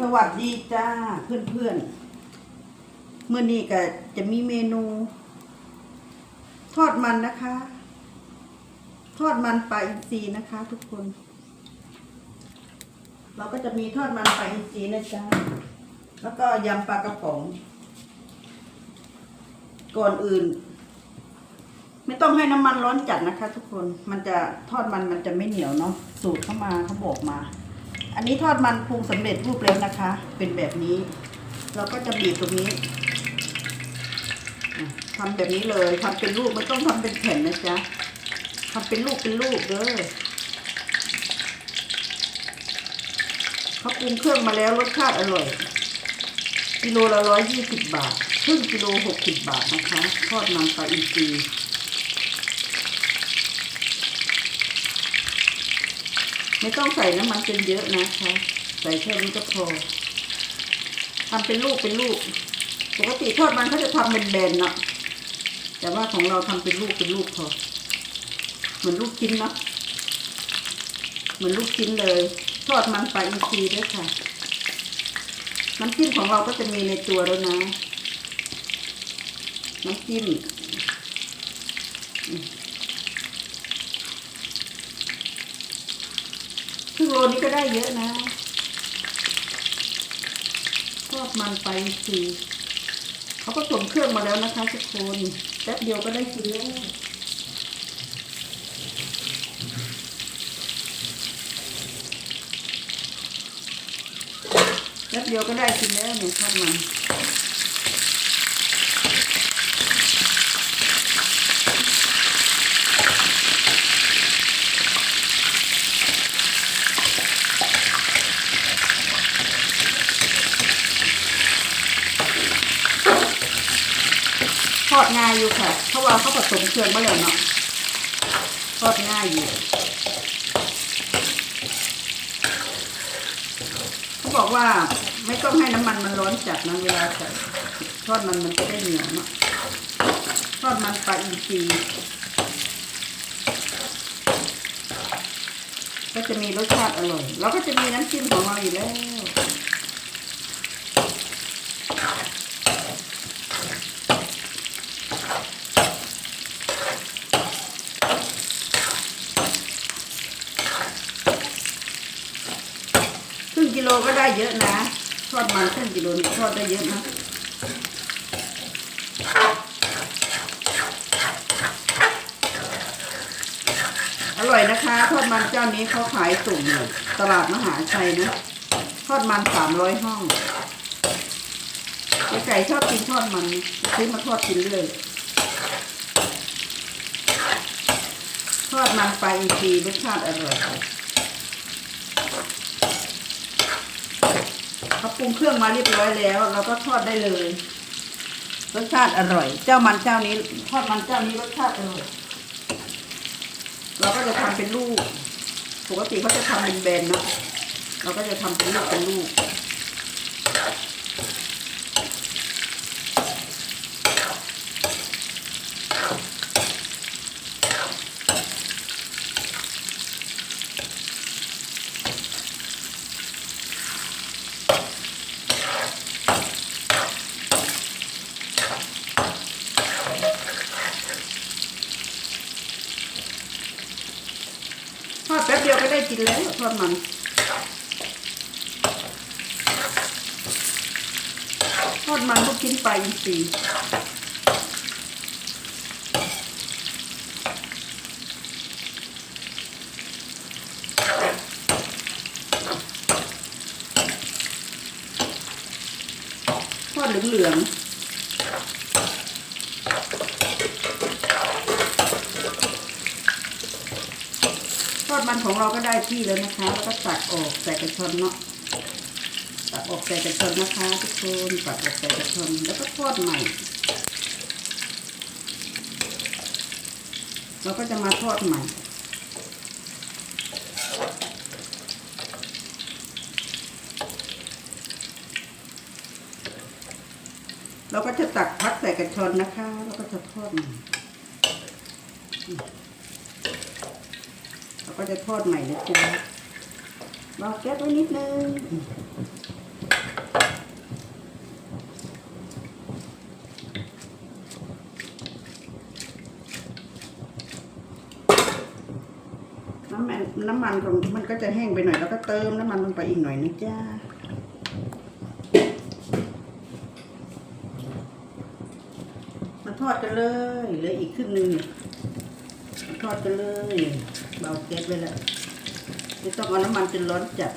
สวัสดีจ้าเพื่อนเพื่อนๆเมื่อนี้ก็จะมีเมนู ทอดมันนะคะ ทอดมันปลาอินทรีนะคะ ทุกคน เราก็จะมีทอดมันปลาอินทรีนะจ๊ะแล้วก็ยำปลากระป๋อง ก่อนอื่น ไม่ต้องให้น้ำมันร้อนจัดนะคะ ทุกคนมันจะทอดมันมันจะไม่เหนียวเนาะสูตรเข้ามาเขาบอกมา อันนี้ทอดมันปรุงสำเร็จรูปแล้วนะคะ เป็นแบบนี้ เราก็จะบีบตรงนี้ทำแบบนี้เลยทำเป็นลูกไม่ต้องทำเป็นแผ่นนะจ๊ะทำเป็นลูกเป็นลูกเด้อเขาปรุงเครื่องมาแล้วรสชาติอร่อย กิโลละร้อยยี่สิบบาทครึ่งกิโลหกสิบบาทนะคะ ทอดมันปลาอินทรี ไม่ต้องใส่น้ำมันเป็นเยอะนะคะใส่แค่นี้ก็พอทำเป็นลูกเป็นลูกปกติทอดมันเขาจะทำเป็นแบนเนาะแต่ว่าของเราทำเป็นลูกเป็นลูกพอเหมือนลูกชิ้นเนาะเหมือนลูกชิ้นเลย ทอดมันปลาอินทรีด้วยค่ะน้ำจิ้มของเราก็จะมีในตัวแล้วนะน้ำจิ้มอืมครึ่งโล นี้ก็ได้เยอะนะทอดมันไปสีเขาผสมเครื่องมาแล้วนะคะทุกคนแป๊บเดียวก็ได้กินแล้วแป๊บเดียวก็ได้กินแล้วเนี่ยทอดมัน ดง่ายอยู่ค่ะ เพราะว่าเขาผสมเครื่องมาแล้วเนาะทอดง่ายอยู่เขาบอกว่าไม่ต้องให้น้ำมันมันร้อนจัดนะเวลาใส่ทอดมันมันจะได้เหนียวเนาะทอดมันปลาอินทรีก็จะมีรสชาติอร่อย แล้วก็จะมีน้ำจิ้มของเราอยู่แล้ว ครึ่งกิโลก็ได้เยอะนะ ทอดมันครึ่ง กิโลนี่ทอดได้เยอะนะอร่อยนะคะ ทอดมันเจ้านี้เขาขายส่งอยู่ตลาดมหาชัยนะ ทอดมันสามร้อยห้องไก่ชอบกินทอดมันซื้อมาทอดกินเลยทอดมันไปอินทรีรสชาติอร่อย เขาปรุงเครื่องมาเรียบร้อยแล้ว เราก็ทอดได้เลยรสชาติอร่อย เจ้ามันเจ้านี้ ทอดมันเจ้านี้รสชาติอร่อยเราก็จะทำเป็นลูก ปกติเขาจะทำเป็นแบนเนาะเราก็จะทำเป็นลูกเป็นลูก ทอดแป๊บเดียว กินแล้วทอดมันทอดมันก็กินไปลาอินทรีทอดเหลืองๆ ท อดมันของเราก็ได้ที่แล้วนะคะ แล้วก็ตักออกใส่กระชอนเนาะตักออกใส่กระชอนนะคะทุกคนตักออกใส่กระชอนแล้วก็ทอดใหม่ เราก็จะมาทอดใหม่เราก็จะตักพักใส่กระชอนนะคะ แล้วก็จะทอดใหม่เรา ก็จะทอดใหม่นะจ๊ะเบาแก๊สไว้นิดนึงน้ำมันน้ำมันมันก็จะแห้งไปหน่อยแล้วก็เติมน้ำมันลงไปอีกหน่อยนะจ๊ะมาทอดกันเลยเหลืออีกครึ่งนึง ทอดกันเลยเบาแก๊สไว้แล้วไม่ต้องเอาน้ำมันจนร้อนจัด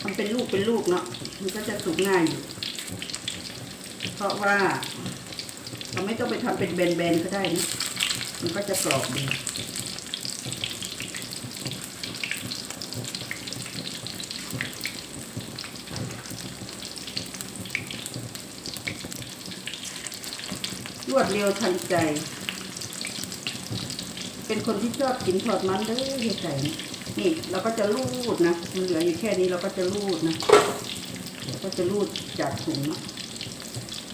ทำเป็นลูกเป็นลูกเนาะมันก็จะสุกง่ายอยู่ เพราะว่าเราไม่ต้องไปทำเป็นแบนๆก็ได้นะมันก็จะกรอบดี รวดเร็วทันใจ เป็นคนที่ชอบกินทอดมันเลยเฮียไก่นี่นี่เราก็จะรูดนะมันเหลืออยู่แค่นี้เราก็จะรูดนะเราก็จะรูดจากถุงนะ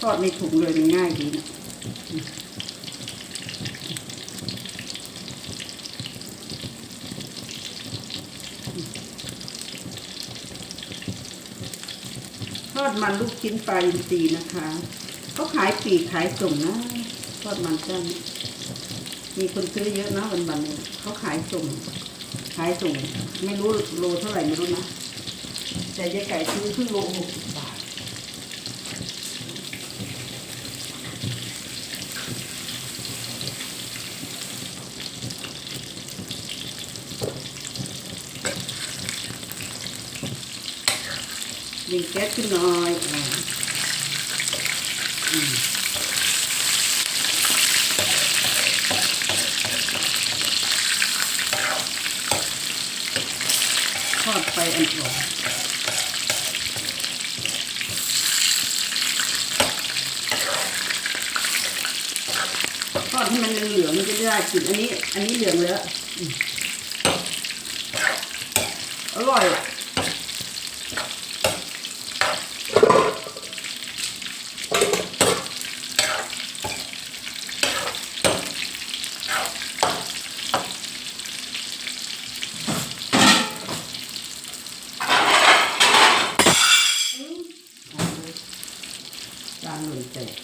ทอดในถุงเลยมันง่ายดีนะทอดมันลูกชิ้นปลาอินทรีนะคะ เขาขายปีกขายส่งนะทอดมันเจ้นมีคนซื้อเยอะนะวันวันๆนี้เขาขายส่ง ขายส่ง ไม่รู้โลเท่าไหร่ไม่รู้นะแต่ยายไก่ซื้อครึ่งโลหกสิบบาทยิงแก๊สขึ้นหน่อย ทอดไปอันก่อนทอดให้มันเหลืองๆมันจะได้กลิ่นอันนี้ อันนี้เหลืองแล้วอืมอร่อยอะ จานหล่นแตก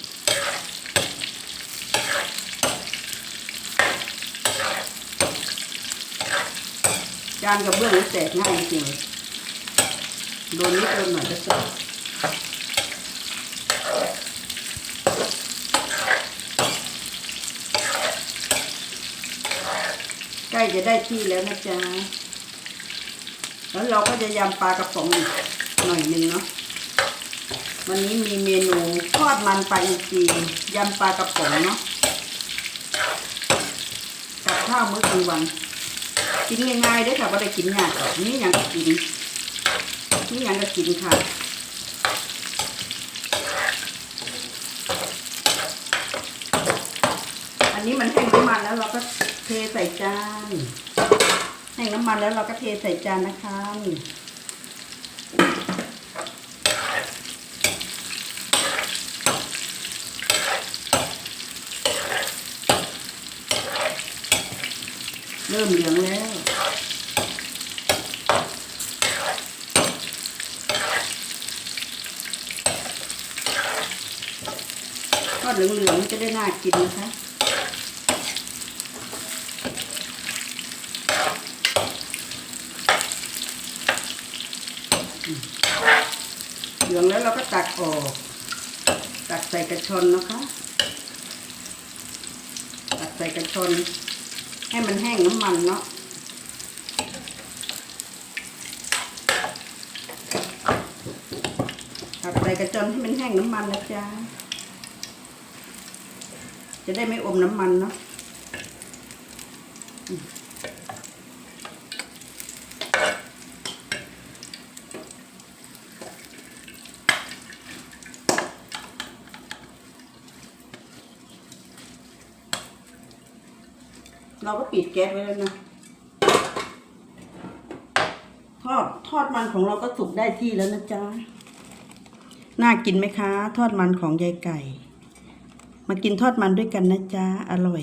จานกับเบื้องนี่แตกง่ายจริงโดนนิดโดนหน่อยก็แตกใกล้จะได้ที่แล้วนะจ๊ะ แล้วเราก็จะยำปลากระป๋องอีกหน่อยหนึ่งเนาะ วันนี้มีเมนูทอดมันปลาอินทรียำปลากระป๋องเนาะ กับข้าวมื้อกลางวัน กินง่ายๆด้วยค่ะว่าได้กินยากนี่ยังก็กินนี่ยังก็กินค่ะอันนี้มันแห้งน้ำมันแล้วเราก็เทใส่จานแห้งน้ำมันแล้วเราก็เทใส่จานนะคะ เริ่มเหลืองแล้วทอดเหลืองๆจะได้น่ากินนะคะเหลืองแล้วเราก็ตักออก ตักใส่กระชอนนะคะ ตักใส่กระชอน ให้มันแห้งน้ำมันเนาะตักใส่กระจอนให้มันแห้งน้ำมันนะจ๊ะจะได้ไม่อมน้ำมันเนาะ เราก็ปิดแก๊สไว้แล้วนะ ทอดทอดมันของเราก็สุกได้ที่แล้วนะจ๊ะ น่ากินไหมคะ ทอดมันของยายไก่ มากินทอดมันด้วยกันนะจ๊ะ อร่อย